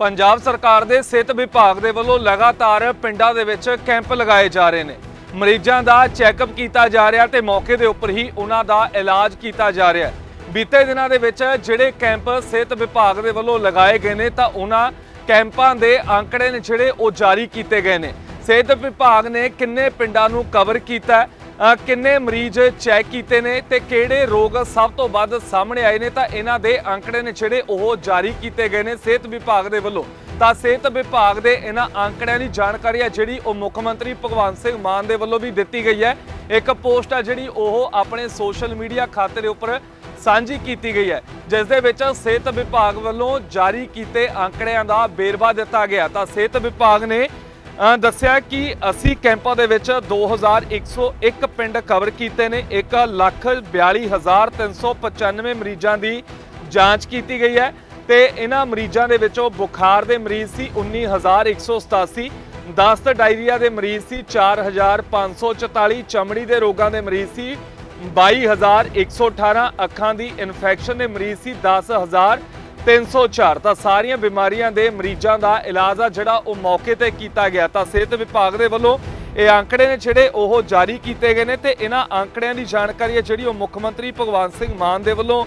ਪੰਜਾਬ ਸਰਕਾਰ ਦੇ ਸਿਹਤ ਵਿਭਾਗ ਦੇ ਵੱਲੋਂ ਲਗਾਤਾਰ ਪਿੰਡਾਂ ਦੇ ਵਿੱਚ ਕੈਂਪ ਲਗਾਏ ਜਾ ਰਹੇ ਨੇ। ਮਰੀਜ਼ਾਂ ਦਾ ਚੈੱਕਅਪ ਕੀਤਾ ਜਾ ਰਿਹਾ ਤੇ ਮੌਕੇ ਦੇ ਉੱਪਰ ਹੀ ਉਹਨਾਂ ਦਾ ਇਲਾਜ ਕੀਤਾ ਜਾ ਰਿਹਾ ਬੀਤੇ ਦਿਨਾਂ ਦੇ ਵਿੱਚ ਜਿਹੜੇ ਕੈਂਪ ਸਿਹਤ ਵਿਭਾਗ ਦੇ ਵੱਲੋਂ ਲਗਾਏ ਗਏ ਨੇ ਤਾਂ ਉਹਨਾਂ ਕੈਂਪਾਂ ਦੇ ਅੰਕੜੇ ਨੇ ਜਿਹੜੇ ਉਹ ਜਾਰੀ ਕੀਤੇ ਗਏ ਨੇ। ਸਿਹਤ ਵਿਭਾਗ ਨੇ ਕਿੰਨੇ ਪਿੰਡਾਂ ਨੂੰ ਕਵਰ ਕੀਤਾ ਕਿੰਨੇ ਮਰੀਜ਼ ਚੈੱਕ ਕੀਤੇ ਨੇ ਤੇ ਕਿਹੜੇ ਰੋਗ ਸਭ ਤੋਂ ਵੱਧ ਸਾਹਮਣੇ ਆਏ ਨੇ ਤਾਂ ਇਹਨਾਂ ਦੇ ਅੰਕੜੇ ਨੇ ਜਿਹੜੇ ਉਹ ਜਾਰੀ ਕੀਤੇ ਗਏ ਨੇ ਸਿਹਤ ਵਿਭਾਗ ਦੇ ਵੱਲੋਂ। ਤਾਂ ਸਿਹਤ ਵਿਭਾਗ ਦੇ ਇਹਨਾਂ ਅੰਕੜਿਆਂ ਦੀ ਜਾਣਕਾਰੀ ਹੈ ਜਿਹੜੀ ਉਹ ਮੁੱਖ ਮੰਤਰੀ ਭਗਵੰਤ ਸਿੰਘ ਮਾਨ ਦੇ ਵੱਲੋਂ ਵੀ ਦਿੱਤੀ ਗਈ ਹੈ। ਇੱਕ ਪੋਸਟ ਆ ਜਿਹੜੀ ਉਹ ਆਪਣੇ ਸੋਸ਼ਲ ਮੀਡੀਆ ਖਾਤੇ ਦੇ ਉੱਪਰ ਸਾਂਝੀ ਕੀਤੀ ਗਈ ਹੈ, ਜਿਸ ਦੇ ਵਿੱਚ ਸਿਹਤ ਵਿਭਾਗ ਵੱਲੋਂ ਜਾਰੀ ਕੀਤੇ ਅੰਕੜਿਆਂ ਦਾ ਵੇਰਵਾ ਦਿੱਤਾ ਗਿਆ। ਤਾਂ ਸਿਹਤ ਵਿਭਾਗ ਨੇ ਦੱਸਿਆ ਕਿ ਅਸੀਂ ਕੈਂਪਾਂ ਦੇ ਵਿੱਚ 2101 ਪਿੰਡ ਕਵਰ ਕੀਤੇ ਨੇ। 142395 ਮਰੀਜ਼ਾਂ ਦੀ ਜਾਂਚ ਕੀਤੀ ਗਈ ਹੈ ਤੇ ਇਹਨਾਂ ਮਰੀਜ਼ਾਂ ਦੇ ਵਿੱਚੋਂ ਬੁਖਾਰ ਦੇ ਮਰੀਜ਼ ਸੀ 19187 ਦਸਤ ਡਾਇਰੀਆ ਦੇ ਮਰੀਜ਼ ਸੀ 4544 ਚਮੜੀ ਦੇ ਰੋਗਾਂ ਦੇ ਮਰੀਜ਼ ਸੀ 22118 ਅੱਖਾਂ ਦੀ ਇਨਫੈਕਸ਼ਨ ਦੇ ਮਰੀਜ਼ ਸੀ 10304 ਤਾਂ ਸਾਰੀਆਂ ਬਿਮਾਰੀਆਂ ਦੇ ਮਰੀਜ਼ਾਂ ਦਾ ਇਲਾਜ ਆ ਜਿਹੜਾ ਉਹ ਮੌਕੇ ਤੇ ਕੀਤਾ ਗਿਆ ਤਾਂ ਸਿਹਤ ਵਿਭਾਗ ਦੇ ਵੱਲੋਂ ਇਹ ਅੰਕੜੇ ਨੇ ਜਿਹੜੇ ਉਹ ਜਾਰੀ ਕੀਤੇ ਗਏ ਨੇ ਤੇ ਇਹਨਾਂ ਅੰਕੜਿਆਂ ਦੀ ਜਾਣਕਾਰੀ ਹੈ ਜਿਹੜੀ ਉਹ ਮੁੱਖ ਮੰਤਰੀ ਭਗਵੰਤ ਸਿੰਘ ਮਾਨ ਦੇ ਵੱਲੋਂ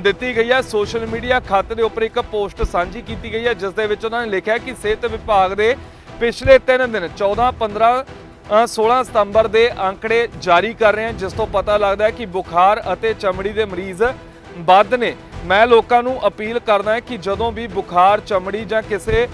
ਦਿੱਤੀ ਗਈ ਹੈ। ਸੋਸ਼ਲ ਮੀਡੀਆ ਖਾਤੇ ਦੇ ਉੱਪਰ ਇੱਕ ਪੋਸਟ ਸਾਂਝੀ ਕੀਤੀ ਗਈ ਹੈ ਜਿਸ ਦੇ ਵਿੱਚ ਉਹਨਾਂ ਨੇ ਲਿਖਿਆ ਕਿ ਸਿਹਤ ਵਿਭਾਗ ਦੇ ਪਿਛਲੇ 3 ਦਿਨ 14 15 ਅ, 16 ਸਤੰਬਰ ਦੇ ਅੰਕੜੇ ਜਾਰੀ ਕਰ ਰਹੇ ਹਨ ਜਿਸ ਤੋਂ ਪਤਾ ਲੱਗਦਾ ਹੈ ਕਿ ਬੁਖਾਰ ਅਤੇ ਚਮੜੀ ਦੇ ਮਰੀਜ਼ ਵੱਧ ਨੇ। ਮੈਂ ਲੋਕਾਂ ਨੂੰ ਅਪੀਲ ਕਰਦਾ ਹਾਂ ਕਿ ਜਦੋਂ ਵੀ ਬੁਖਾਰ, ਚਮੜੀ ਜਾਂ ਕਿਸੇ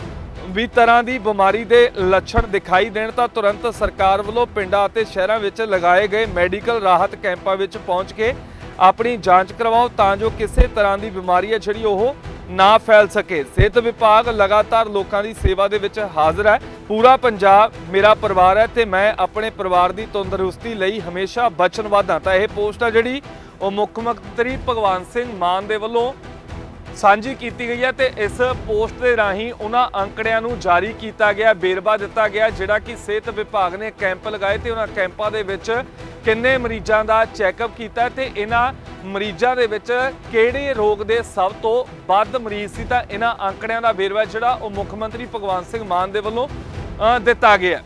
ਵੀ ਤਰ੍ਹਾਂ ਦੀ ਬਿਮਾਰੀ ਦੇ ਲੱਛਣ ਦਿਖਾਈ ਦੇਣ, ਤਾਂ ਤੁਰੰਤ ਸਰਕਾਰ ਵੱਲੋਂ ਪਿੰਡਾਂ ਅਤੇ ਸ਼ਹਿਰਾਂ ਵਿੱਚ ਲਗਾਏ ਗਏ ਮੈਡੀਕਲ ਰਾਹਤ ਕੈਂਪਾਂ ਵਿੱਚ ਪਹੁੰਚ ਕੇ ਆਪਣੀ ਜਾਂਚ ਕਰਵਾਓ, ਤਾਂ ਜੋ ਕਿਸੇ ਤਰ੍ਹਾਂ ਦੀ ਬਿਮਾਰੀ ਹੈ ਜਿਹੜੀ ਉਹ ਨਾ ਫੈਲ ਸਕੇ। ਸਿਹਤ ਵਿਭਾਗ ਲਗਾਤਾਰ ਲੋਕਾਂ ਦੀ ਸੇਵਾ ਦੇ ਵਿੱਚ ਹਾਜ਼ਰ ਹੈ। ਪੂਰਾ ਪੰਜਾਬ ਮੇਰਾ ਪਰਿਵਾਰ ਹੈ ਤੇ ਮੈਂ ਆਪਣੇ ਪਰਿਵਾਰ ਦੀ ਤੰਦਰੁਸਤੀ ਲਈ ਹਮੇਸ਼ਾ ਵਚਨਬੱਧ ਹਾਂ ਤਾਂ ਇਹ ਪੋਸਟ ਆ ਜਿਹੜੀ ਉਹ ਮੁੱਖ ਮੰਤਰੀ ਭਗਵੰਤ ਸਿੰਘ ਮਾਨ ਦੇ ਵੱਲੋਂ ਸਾਂਝੀ ਕੀਤੀ ਗਈ ਹੈ ਤੇ ਇਸ ਪੋਸਟ ਦੇ ਰਾਹੀਂ ਉਹਨਾਂ ਅੰਕੜਿਆਂ ਨੂੰ ਜਾਰੀ ਕੀਤਾ ਗਿਆ ਬੇਰਵਾ ਦਿੱਤਾ ਗਿਆ, ਜਿਹੜਾ ਕਿ ਸਿਹਤ ਵਿਭਾਗ ਨੇ ਕੈਂਪ ਲਗਾਏ ਤੇ ਉਹਨਾਂ ਕੈਂਪਾਂ ਦੇ ਵਿੱਚ ਕਿੰਨੇ ਮਰੀਜ਼ਾਂ ਦਾ ਚੈੱਕਅਪ ਕੀਤਾ ਤੇ ਇਹਨਾਂ ਮਰੀਜ਼ਾਂ ਦੇ ਵਿੱਚ ਕਿਹੜੇ ਰੋਗ ਦੇ ਸਭ ਤੋਂ ਵੱਧ ਮਰੀਜ਼ ਸੀ ਤਾਂ ਇਹਨਾਂ ਅੰਕੜਿਆਂ ਦਾ ਵੇਰਵਾ ਜਿਹੜਾ ਉਹ ਮੁੱਖ ਮੰਤਰੀ ਭਗਵੰਤ ਸਿੰਘ ਮਾਨ ਦੇ ਵੱਲੋਂ ਦਿੱਤਾ ਗਿਆ।